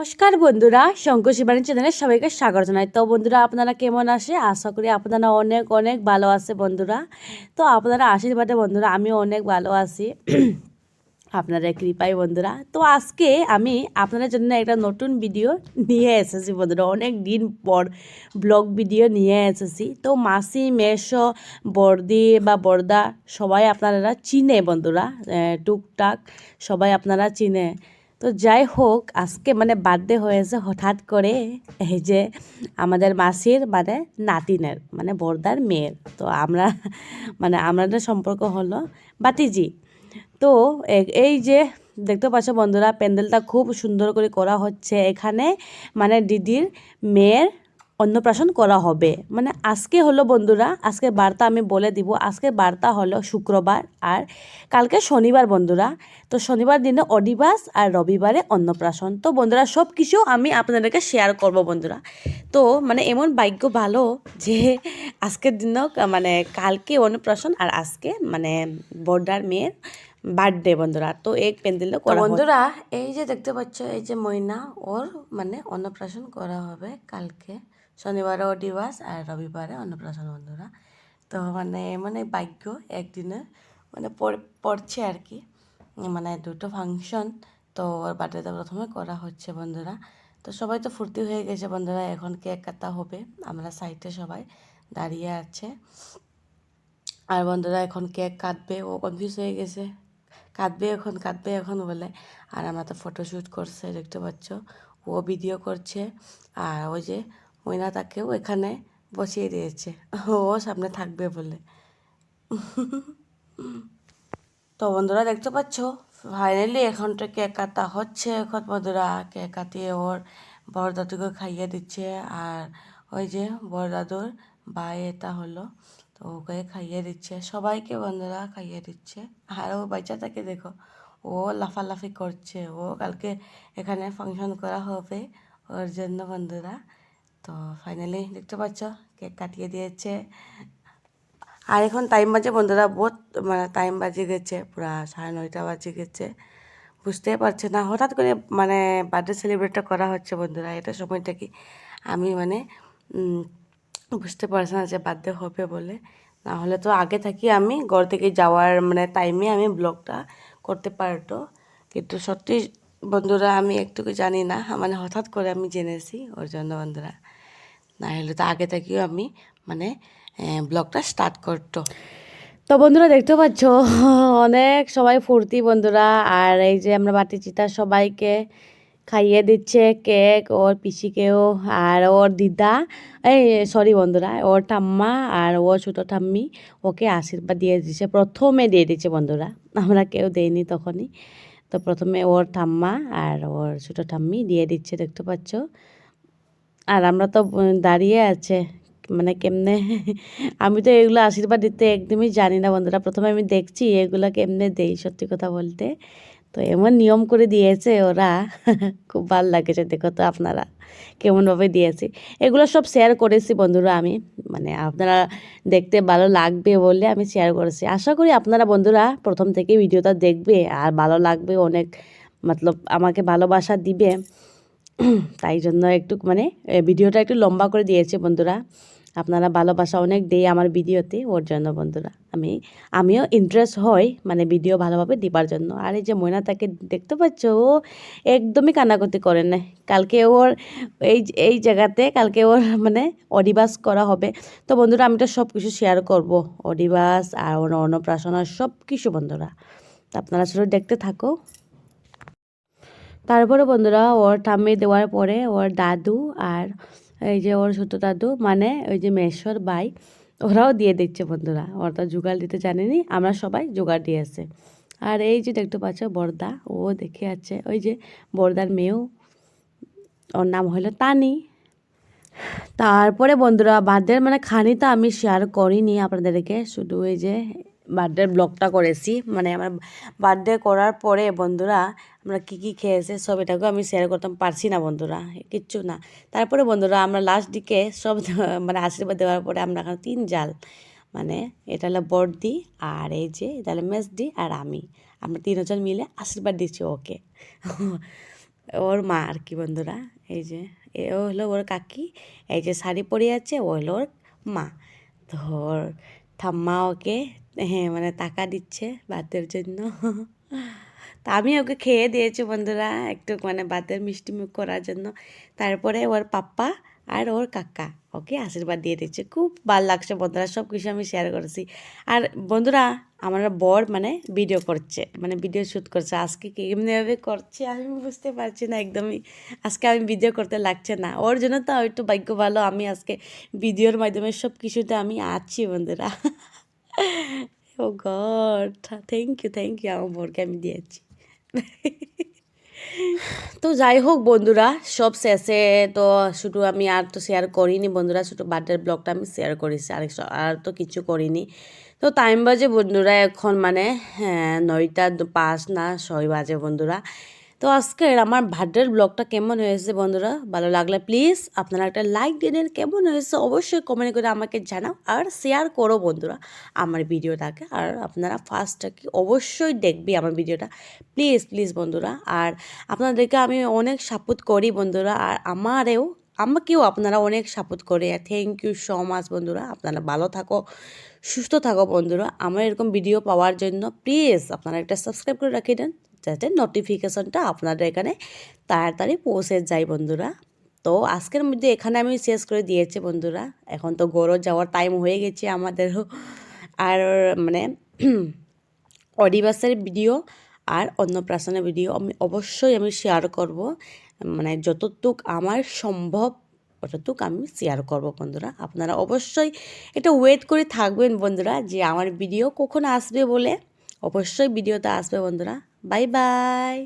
নমস্কার বন্ধুরা, শঙ্কর শিবানী চ্যানেলে সবাইকে স্বাগত জানাই। তো বন্ধুরা, আপনারা কেমন আসে আশা করি আপনারা অনেক অনেক ভালো আছে বন্ধুরা। তো আপনারা আশীর্বাদে বন্ধুরা আমি অনেক ভালো আছি। আপনাদের কৃপাই বন্ধুরা। তো আজকে আমি আপনাদের জন্য একটা নতুন ভিডিও নিয়ে এসেছি বন্ধুরা। অনেক দিন পর ব্লগ ভিডিও নিয়ে এসেছি। তো মাসি মেশো বর্দি বা বর্দা সবাই আপনারা চিনে বন্ধুরা। টুকটাক সবাই আপনারা চিনে। তো যাই হোক, আজকে মানে বার্থডে হয়েছে হঠাৎ করে এই যে আমাদের মাসির মানে নাতিনের মানে বর্দার মেয়ের। তো আমরা মানে আমাদের সম্পর্ক হলো বাতিজি। তো এই যে দেখতে পাচ্ছ বন্ধুরা, প্যান্ডেলটা খুব সুন্দর করে করা হচ্ছে। এখানে মানে দিদির মেয়ের অন্নপ্রাশন করা হবে। মানে আজকে হলো বন্ধুরা আজকে বার্তা আমি বলে দিব। আজকে বার্তা হলো শুক্রবার আর কালকে শনিবার বন্ধুরা। তো শনিবার দিনে অডিবাস আর রবিবারে অন্নপ্রাশন। তো বন্ধুরা সব কিছু আমি আপনাদেরকে শেয়ার করব বন্ধুরা। তো মানে এমন ভাগ্য ভালো যে আজকের দিনও মানে কালকে অন্নপ্রাশন আর আজকে মানে বর্দার মেয়ের বার্থডে বন্ধুরা। তো এক করা বন্ধুরা এই যে দেখতে পাচ্ছ এই যে ময়না ওর মানে অন্নপ্রাশন করা হবে কালকে। শনিবারে অডিবাস আর রবিবারে অন্নপ্রাশন বন্ধুরা। তো মানে মানে ভাগ্য একদিনে মানে পড়- পড়ছে আর কি। মানে দুটো ফাংশন তো ওর বার্থডেটা প্রথমে করা হচ্ছে বন্ধুরা। তো সবাই তো ফুর্তি হয়ে গেছে বন্ধুরা, এখন কেক কাটা হবে? আমরা সাইডে সবাই দাঁড়িয়ে আছে। আর বন্ধুরা, এখন কেক কাটবে ও কনফিউজ হয়ে গেছে। কাটবে এখন কাটবে এখন বলে। আর আমরা তো ফটোশ্যুট করছে, দেখতে পাচ্ছ? ও ভিডিও করছে। আর ওই যে ময়না তাকেও এখানে বসিয়ে দিয়েছে। ও সামনে থাকবে বলে। তো বন্ধুরা, দেখতে পাচ্ছ? ফাইনালি এখন তো কেক কাটা হচ্ছে এখন বন্ধুরা। কেক কাটিয়ে ওর বড় দাদুকে খাইয়ে দিচ্ছে। আর ওই যে বড় দাদুর ভাই, এটা হলো, তো ওকে খাইয়ে দিচ্ছে। সবাইকে বন্ধুরা খাইয়ে দিচ্ছে। আর ও বাচ্চাটাকে দেখো, ও লাফালাফি করছে। ও কালকে এখানে ফাংশন করা হবে ওর জন্য বন্ধুরা। তো ফাইনালি দেখতে পাচ্ছ কেক কাটিয়ে দিয়েছে। আর এখন টাইম বাজে বন্ধুরা, বহুত মানে টাইম বাজে গেছে, পুরা সাড়ে নয়টা বাজে গেছে। বুঝতেই পারছে না, হঠাৎ করে মানে বার্থডে সেলিব্রেটটা করা হচ্ছে বন্ধুরা, এটা সময়টা কি? আমি মানে বুঝতে পারছি না যে বার্থডে হবে বলে। না হলে তো আগে থাকি আমি, ঘর থেকে যাওয়ার মানে টাইমে আমি ব্লগটা করতে পারতো। কিন্তু সত্যি বন্ধুরা, আমি একটুকু জানি না। মানে হঠাৎ করে আমি জেনেছি ওর জন্য বন্ধুরা। না হলে তো আগে থেকেও আমি মানে ব্লগটা স্টার্ট করতো। তো বন্ধুরা দেখতে পাচ্ছ, অনেক সবাই ফুর্তি বন্ধুরা। আর এই যে আমরা বাটি চিতা সবাইকে খাইয়ে দিচ্ছে, কেক, ওর পিসিকেও, আর ওর দিদা, এই সরি বন্ধুরা, ওর ঠাম্মা আর ওর ছোটো ঠাম্মি, ওকে আশীর্বাদ দিয়ে দিচ্ছে প্রথমে দিয়ে দিচ্ছে বন্ধুরা। আমরা কেউ দেইনি তখনই। তো প্রথমে ওর ঠাম্মা আর ওর ছোটো ঠাম্মি দিয়ে দিচ্ছে, দেখতে পাচ্ছ? আর আমরা তো দাঁড়িয়ে আছে মানে কেমনে? আমি তো এগুলো আশীর্বাদ দিতে একদমই জানি না বন্ধুরা। প্রথমে আমি দেখছি এগুলো কেমনে দেই সত্যি কথা বলতে। তো এমন নিয়ম করে দিয়েছে ওরা। খুব ভালো লাগেছে, দেখো তো আপনারা কেমনভাবে দিয়েছি। এগুলো সব শেয়ার করেছি বন্ধুরা আমি মানে আপনারা দেখতে ভালো লাগবে বলে আমি শেয়ার করেছি। আশা করি আপনারা বন্ধুরা প্রথম থেকে ভিডিওটা দেখবে, আর ভালো লাগবে, অনেক মতলব আমাকে ভালোবাসা দিবে। তাই জন্য একটু মানে ভিডিওটা একটু লম্বা করে দিয়েছে বন্ধুরা। আপনারা ভালোবাসা অনেক দেয় আমার ভিডিওতে, ওর জন্য বন্ধুরা। আমি, আমিও ইন্টারেস্ট হই মানে ভিডিও ভালোভাবে দিবার জন্য। আর এই যে ময়না তাকে দেখতে পাচ্ছ, ও একদমই কানাকতি করে না কালকে ওর এই এই জায়গাতে কালকে ওর মানে অডিবাস করা হবে। তো বন্ধুরা, আমি তো সব কিছু শেয়ার করব। অডিবাস আর ওর অন্নপ্রাশন সব কিছু বন্ধুরা। আপনারা শুধু দেখতে থাকো। তারপরে বন্ধুরা, ওর ঠাম্মি দেওয়ার পরে ওর দাদু আর এই যে ওর ছোটো দাদু মানে ওই যে মেশ্বর ভাই, ওরাও দিয়ে দিচ্ছে বন্ধুরা। ওরা তো জোগাড় দিতে জানেনি, আমরা সবাই জোগাড় দিয়েছে আর এই যে দেখতে পাচ্ছ বর্দা, ও দেখে আছে, ওই যে বর্দার মেয়েও। ওর নাম হলো তানি। তারপরে বন্ধুরা বার্থডের মানে খানিটা আমি শেয়ার করিনি আপনাদেরকে, শুধু এই যে বার্থডের ব্লগটা করেছি। মানে আমার বার্থডে করার পরে বন্ধুরা আমরা কী কী খেয়েছে সব এটাকেও আমি শেয়ার করতাম। পারছি না বন্ধুরা, কিচ্ছু না। তারপরে বন্ধুরা আমরা লাস্ট দিকে সব মানে আশীর্বাদ দেওয়ার পরে আমরা এখানে তিন জাল। মানে এটা হলো বড়দি আর এই যে এটা হলো মেসদি আর আমি। আমরা তিনজন মিলে আশীর্বাদ দিচ্ছি ওকে। ওর মা আর কি বন্ধুরা, এই যে, এ ও হলো ওর কাকি, এই যে শাড়ি পরে আছে, ও হলো ওর মা। তো ওর ঠাম্মা ওকে হ্যাঁ মানে টাকা দিচ্ছে ভাতের জন্য। তা আমি ওকে খেয়ে দিয়েছি বন্ধুরা, একটু মানে ভাতের মিষ্টি মুখ করার জন্য। তারপরে ওর পাপ্পা আর ওর কাকা, ওকে আশীর্বাদ দিয়ে দিচ্ছে। খুব ভালো লাগছে বন্ধুরা, সব কিছু আমি শেয়ার করেছি। আর বন্ধুরা, আমার বর মানে ভিডিও করছে মানে ভিডিও শ্যুট করছে। আজকে কেমনিভাবে করছে আমি বুঝতে পারছি না একদমই। আজকে আমি ভিডিও করতে লাগছে না। ওর জন্য তো একটু ভাগ্য ভালো, আমি আজকে ভিডিওর মাধ্যমে সব কিছুতে আমি আছি বন্ধুরা। ও God thank you thank you আমার বরকে আমি দিয়েছি তো যাই হোক, বন্ধুরা, সব শেষে তো শুধু আমি আর তো শেয়ার করিনি, বন্ধুরা, শুধু বার্থডের ব্লগটা আমি শেয়ার করেছি, আর আর তো কিছু করিনি। তো টাইম বাজে, বন্ধুরা, এখন মানে হ্যাঁ নয়টা পাঁচ না, ছয় বাজে, বন্ধুরা। তো আজকের আমার বার্থডের ব্লগটা কেমন হয়েছে বন্ধুরা? ভালো লাগলে প্লিজ আপনারা একটা লাইক দিয়ে দিন। কেমন হয়েছে অবশ্যই কমেন্ট করে আমাকে জানাও আর শেয়ার করো বন্ধুরা আমার ভিডিওটাকে। আর আপনারা ফার্স্টটা কি অবশ্যই দেখবি আমার ভিডিওটা। প্লিজ প্লিজ বন্ধুরা। আর আপনাদেরকে আমি অনেক সাপোর্ট করি বন্ধুরা। আর আমারেও, আমাকেও আপনারা অনেক সাপোর্ট করে। থ্যাংক ইউ সো মাচ বন্ধুরা। আপনারা ভালো থাকো, সুস্থ থাকো বন্ধুরা। আমার এরকম ভিডিও পাওয়ার জন্য প্লিজ আপনারা একটা সাবস্ক্রাইব করে রাখিয়ে দেন। যাতে নোটিফিকেশনটা আপনাদের এখানে তাড়াতাড়ি পৌঁছে যায় বন্ধুরা। তো আজকের মধ্যে এখানে আমি শেষ করে দিয়েছি বন্ধুরা। এখন তো গরো যাওয়ার টাইম হয়ে গেছে আমাদেরও। আর মানে অডিবাসের ভিডিও আর অন্নপ্রাশনের ভিডিও আমি অবশ্যই আমি শেয়ার করব। মানে যতটুক আমার সম্ভব অতটুক আমি শেয়ার করব বন্ধুরা। আপনারা অবশ্যই এটা ওয়েট করে থাকবেন বন্ধুরা যে আমার ভিডিও কখন আসবে বলে। অবশ্যই ভিডিওতে আসবে বন্ধুরা। Bye bye